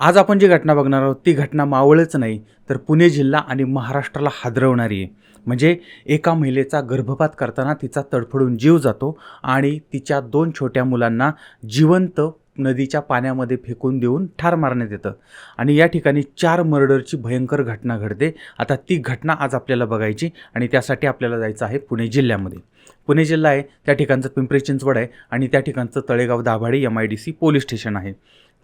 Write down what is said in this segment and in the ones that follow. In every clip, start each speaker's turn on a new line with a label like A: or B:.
A: आज आपण जी घटना बघणार आहोत ती घटना मावळच नाही तर पुणे जिल्हा आणि महाराष्ट्राला हादरवणारी आहे. म्हणजे एका महिलेचा गर्भपात करताना तिचा तडफडून जीव जातो आणि तिच्या दोन छोट्या मुलांना जिवंत नदीच्या पाण्यामध्ये फेकून देऊन ठार मारण्यात येतं. आणि या ठिकाणी चार मर्डरची भयंकर घटना घडते. आता ती घटना आज आपल्याला बघायची आणि त्यासाठी आपल्याला जायचं आहे पुणे जिल्ह्यामध्ये. पुणे जिल्हा आहे त्या ठिकाणचं पिंपरी चिंचवड आहे आणि त्या ठिकाणचं Talegaon Dabhadi M I D C police station आहे.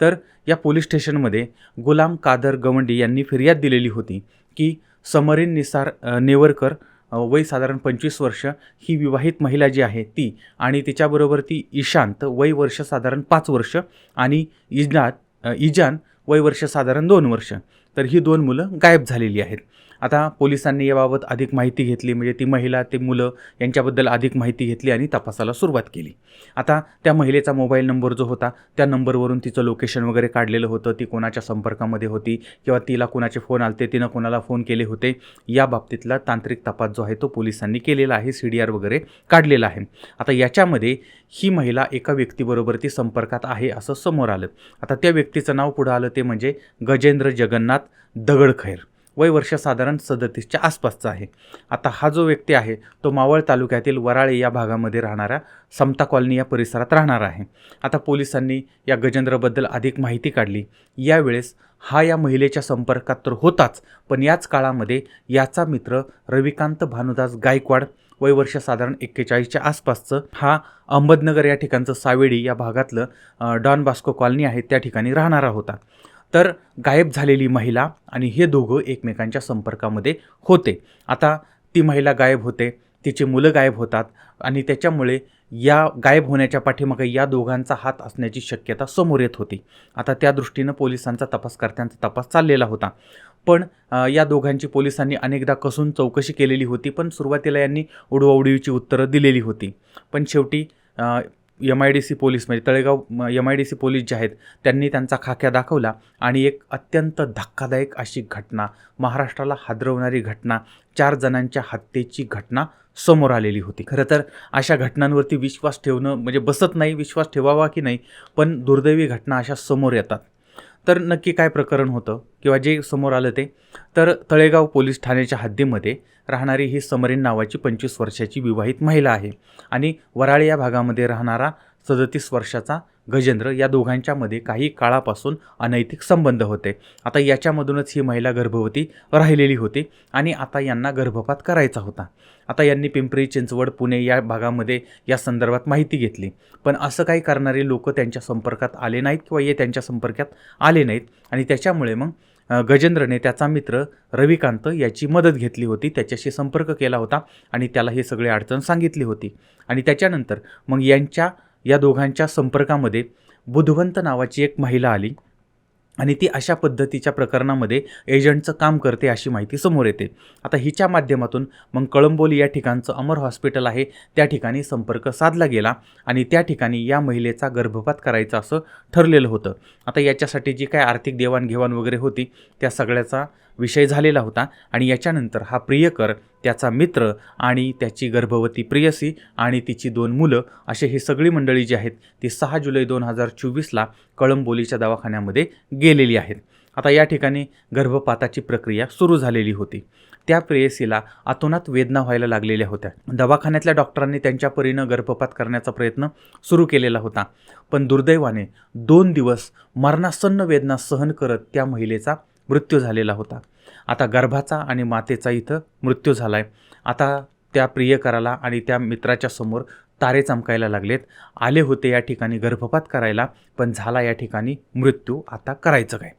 A: तर या पोलीस स्टेशनमध्ये गुलाम कादर गवंडी यांनी फिर्याद दिलेली होती की समरीन निसार नेवरकर वय साधारण पंचवीस वर्ष ही विवाहित महिला जी आहे ती आणि तिच्याबरोबर ती ईशांत वय वर्ष साधारण पाच वर्ष आणि इजनात इजान वय वर्ष साधारण दोन वर्ष. तर ही दोन मुलं गायब झालेली आहेत. आता पोलिसांनी याबाबत अधिक माहिती घेतली म्हणजे ती महिला ते मुलं यांच्याबद्दल अधिक माहिती घेतली आणि तपासाला सुरुवात केली. आता त्या महिलेचा मोबाईल नंबर जो होता त्या नंबरवरून तिचं लोकेशन वगैरे काढलेलं होतं. ती कोणाच्या संपर्कामध्ये होती किंवा तिला कोणाचे फोन आलते तिनं कोणाला फोन केले होते या बाबतीतला तांत्रिक तपास जो आहे तो पोलिसांनी केलेला आहे सी डी आर वगैरे काढलेला आहे. आता याच्यामध्ये ही महिला एका व्यक्तीबरोबर ती संपर्कात आहे असं समोर आलं. आता त्या व्यक्तीचं नाव पुढं आलं ते म्हणजे गजेंद्र जगन्नाथ दगडखैर. वय वर्ष साधारण सदतीसच्या आसपासचा आहे. आता हा जो व्यक्ती आहे तो मावळ तालुक्यातील वराळे या भागामध्ये राहणारा समता कॉलनी या परिसरात राहणार आहे. आता पोलिसांनी या गजेंद्रबद्दल अधिक माहिती काढली. यावेळेस हा या महिलेच्या संपर्कात तर होताच पण याच काळामध्ये याचा मित्र रविकांत भानुदास गायकवाड वय वर्ष साधारण एक्केचाळीसच्या आसपासचं हा अहमदनगर या ठिकाणचं सावेडी या भागातलं डॉन बास्को कॉलनी आहे त्या ठिकाणी राहणारा होता. तर गायब झालेली महिला आणि हे दोघं एकमेकांच्या संपर्कामध्ये होते. आता ती महिला गायब होते तिची मुलं गायब होतात आणि त्याच्यामुळे या गायब होण्याच्या पाठीमागे या दोघांचा हात असण्याची शक्यता समोर येत होती. आता त्या दृष्टीनं पोलिसांचा तपासकर्त्यांचा तपास चाललेला होता. पण या दोघांची पोलिसांनी अनेकदा कसून चौकशी केलेली होती पण सुरुवातीला यांनी उडवाउडवीची उत्तरं दिलेली होती. पण शेवटी M I D C police म्हणजे Talegaon M I D C police जे आहेत त्यांनी त्यांचा खाक्या दाखवला आणि एक अत्यंत धक्कादायक अशी घटना महाराष्ट्राला हादरवणारी घटना चार जणांच्या हत्येची घटना समोर आलेली होती. खरं तर अशा घटनांवरती विश्वास ठेवणं म्हणजे बसत नाही विश्वास ठेवावा की नाही पण दुर्दैवी घटना अशा समोर येतात. तर नक्की काय प्रकरण होतं किंवा जे समोर आलं ते? तर तळेगाव पोलीस ठाण्याच्या हद्दीमध्ये राहणारी ही समरीन नावाची पंचवीस वर्षाची विवाहित महिला आहे आणि वराळे या भागामध्ये राहणारा सदतीस वर्षाचा गजेंद्र या दोघांच्यामध्ये काही काळापासून अनैतिक संबंध होते. आता याच्यामधूनच ही महिला गर्भवती राहिलेली होती आणि आता यांना गर्भपात करायचा होता. आता यांनी पिंपरी चिंचवड पुणे या भागामध्ये या संदर्भात माहिती घेतली. पण असं काही करणारे लोक त्यांच्या संपर्कात आले नाहीत किंवा हे त्यांच्या संपर्कात आले नाहीत आणि त्याच्यामुळे मग गजेंद्रने त्याचा मित्र रविकांत याची मदत घेतली होती. त्याच्याशी संपर्क केला होता आणि त्याला हे सगळे अडचण सांगितली होती. आणि त्याच्यानंतर मग यांच्या या दोघांच्या संपर्कामध्ये बुधवंत नावाची एक महिला आली आणि ती अशा पद्धतीच्या प्रकरणामध्ये एजंटचं काम करते अशी माहिती समोर येते. आता हिच्या माध्यमातून मग कळंबोली या ठिकाणचं अमर हॉस्पिटल आहे त्या ठिकाणी संपर्क साधला गेला आणि त्या ठिकाणी या महिलेचा गर्भपात करायचा असं ठरलेलं होतं. आता याच्यासाठी जी काय आर्थिक देवाणघेवाण वगैरे होती त्या सगळ्याचा विषय झालेला होता आणि याच्यानंतर हा प्रियकर त्याचा मित्र आणि त्याची गर्भवती प्रियसी आणि तिची दोन मुलं असे ही सगळी मंडळी जी आहेत ती सहा जुलै दोन हजार चोवीसला कळंबोलीच्या दवाखान्यामध्ये गेलेली आहेत. आता या ठिकाणी गर्भपाताची प्रक्रिया सुरू झालेली होती. त्या प्रेयसीला अतोनात वेदना व्हायला लागलेल्या होत्या. दवाखान्यातल्या डॉक्टरांनी त्यांच्या परीनं गर्भपात करण्याचा प्रयत्न सुरू केलेला होता. पण दुर्दैवाने दोन दिवस मरणासन्न वेदना सहन करत त्या महिलेचा मृत्यू झालेला होता. आता गर्भाचा आणि मातेचा इथं मृत्यू झाला आहे आता त्या प्रियकराला आणि त्या मित्राच्या समोर तारे चमकायला लागलेत. आले होते या ठिकाणी गर्भपात करायला पण झाला या ठिकाणी मृत्यू. आता करायचं काय?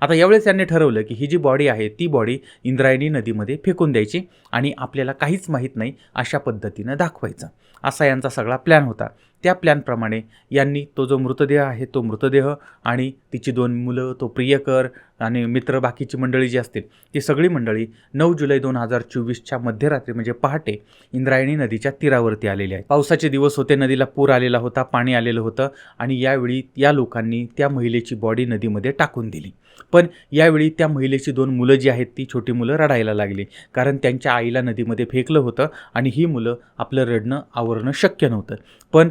A: आता यावेळेस त्यांनी ठरवलं की ही जी बॉडी आहे ती बॉडी इंद्रायणी नदीमध्ये फेकून द्यायची आणि आपल्याला काहीच माहीत नाही अशा पद्धतीनं दाखवायचं. असा यांचा सगळा प्लॅन होता. त्या प्लॅनप्रमाणे यांनी तो जो मृतदेह आहे तो मृतदेह आणि तिची दोन मुलं तो प्रियकर आणि मित्र बाकीची मंडळी जी असतील ती सगळी मंडळी नऊ जुलै दोन हजार चोवीसच्या मध्यरात्री म्हणजे पहाटे इंद्रायणी नदीच्या तीरावरती आलेली आहे पावसाचे दिवस होते नदीला पूर आलेला होता पाणी आलेलं होतं आणि यावेळी या लोकांनी त्या महिलेची बॉडी नदीमध्ये टाकून दिली. पण यावेळी त्या महिलेची दोन मुलं जी आहेत ती छोटी मुलं रडायला लागली कारण त्यांच्या आईला नदीमध्ये फेकलं होतं आणि ही मुलं आपलं रडणं आवरणं शक्य नव्हतं. पण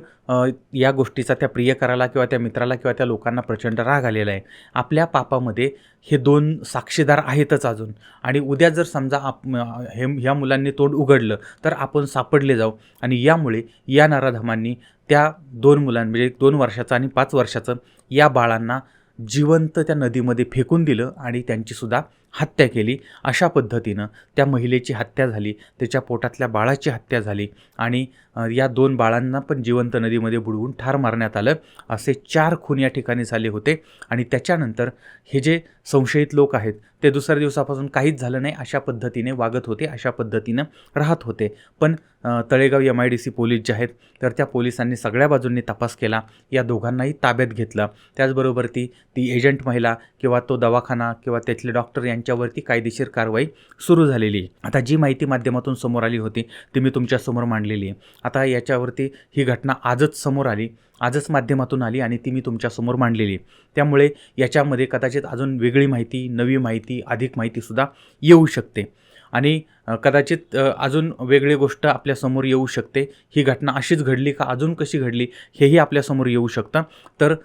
A: या गोष्टीचा त्या प्रियकराला किंवा त्या मित्राला किंवा त्या लोकांना प्रचंड राग आलेला आहे. आपल्या पापामध्ये हे दोन साक्षीदार आहेतच अजून. आणि उद्या जर समजा आप हे ह्या मुलांनी तोंड उघडलं तर आपण सापडले जाऊ. आणि यामुळे या नराधमांनी त्या दोन मुलां म्हणजे दोन वर्षाचं आणि पाच वर्षाचं या बाळांना जिवंत त्या नदीमध्ये फेकून दिलं आणि त्यांचीसुद्धा हत्या केली. अशा पद्धतीनं त्या महिलेची हत्या झाली. त्याच्या पोटातल्या बाळाची हत्या झाली. आणि या दोन बाळांना पण जिवंत नदीमध्ये बुडवून ठार मारण्यात आलं. असे चार खून या ठिकाणी झाले होते. आणि त्याच्यानंतर हे जे संशयित लोक आहेत ते दुसऱ्या दिवसापासून काहीच झालं नाही अशा पद्धतीने वागत होते अशा पद्धतीनं राहत होते. पण Talegaon M I D C police जे आहेत तर त्या पोलिसांनी सगळ्या बाजूंनी तपास केला. या दोघांनाही ताब्यात घेतलं. त्याचबरोबर ती ती एजंट महिला किंवा तो दवाखाना किंवा त्यातले डॉक्टर यांच्यावरती कायदेशीर कारवाई सुरू झालेली आहे. आता जी माहिती माध्यमातून समोर आली होती ती मी तुमच्यासमोर मांडलेली आहे. आता याच्यावरती ही घटना आजच समोर आली आजच माध्यमातून आली आणि ती मी तुमच्यासमोर मांडलेली आहे. त्यामुळे याच्यामध्ये कदाचित अजून वेगळी माहिती नवी माहिती अधिक माहितीसुद्धा येऊ शकते. आणि कदाचित अजून वेगळी गोष्ट आपल्यासमोर येऊ शकते. ही घटना अशीच घडली का अजून कशी घडली हेही आपल्यासमोर येऊ शकतं. तर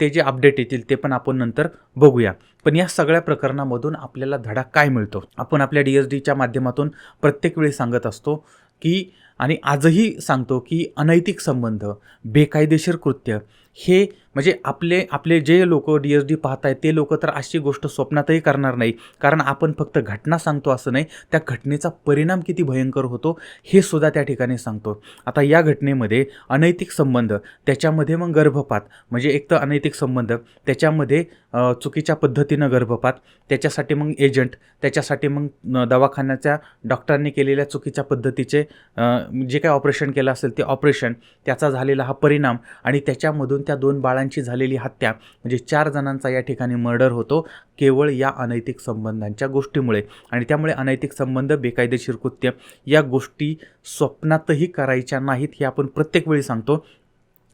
A: ते जे अपडेट येतील ते पण आपण नंतर बघूया. पण या सगळ्या प्रकरणामधून आपल्याला धडा काय मिळतो? आपण आपल्या डी एस डीच्या माध्यमातून प्रत्येक वेळी सांगत असतो की आणि आजही सांगतो की अनैतिक संबंध बेकायदेशीर कृत्य हे म्हणजे आपले आपले जे लोक डी एस डी पाहत आहेत ते लोक तर अशी गोष्ट स्वप्नातही करणार नाही. कारण आपण फक्त घटना सांगतो असं नाही त्या घटनेचा परिणाम किती भयंकर होतो हे सुद्धा त्या ठिकाणी सांगतो. आता या घटनेमध्ये अनैतिक संबंध त्याच्यामध्ये मग गर्भपात म्हणजे एक तर अनैतिक संबंध त्याच्यामध्ये चुकीच्या पद्धतीनं गर्भपात त्याच्यासाठी मग एजंट त्याच्यासाठी मग दवाखान्याच्या डॉक्टरांनी केलेल्या चुकीच्या पद्धतीचे जे काय ऑपरेशन केलं असेल ते ऑपरेशन त्याचा झालेला हा परिणाम आणि त्याच्यामधून त्या दोन बाळांची झालेली हत्या म्हणजे चार जणांचा या ठिकाणी मर्डर होतो केवळ या अनैतिक संबंधांच्या गोष्टीमुळे. आणि त्यामुळे अनैतिक संबंध बेकायदेशीर कृत्य या गोष्टी स्वप्नातही करायच्या नाहीत हे आपण प्रत्येक वेळी सांगतो.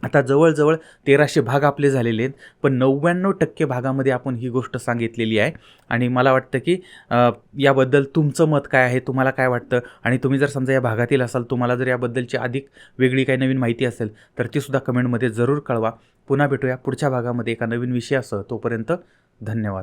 A: आता जवळजवळ तेराशे भाग आपले झालेले आहेत पण नव्याण्णव टक्के भागामध्ये आपण ही गोष्ट सांगितलेली आहे. आणि मला वाटतं की याबद्दल तुमचं मत काय आहे तुम्हाला काय वाटतं? आणि तुम्ही जर समजा या भागातील असाल तुम्हाला जर याबद्दलची अधिक वेगळी काही नवीन माहिती असेल तर तीसुद्धा कमेंटमध्ये जरूर कळवा. पुन्हा भेटूया पुढच्या भागामध्ये एका नवीन विषयासह. तोपर्यंत धन्यवाद.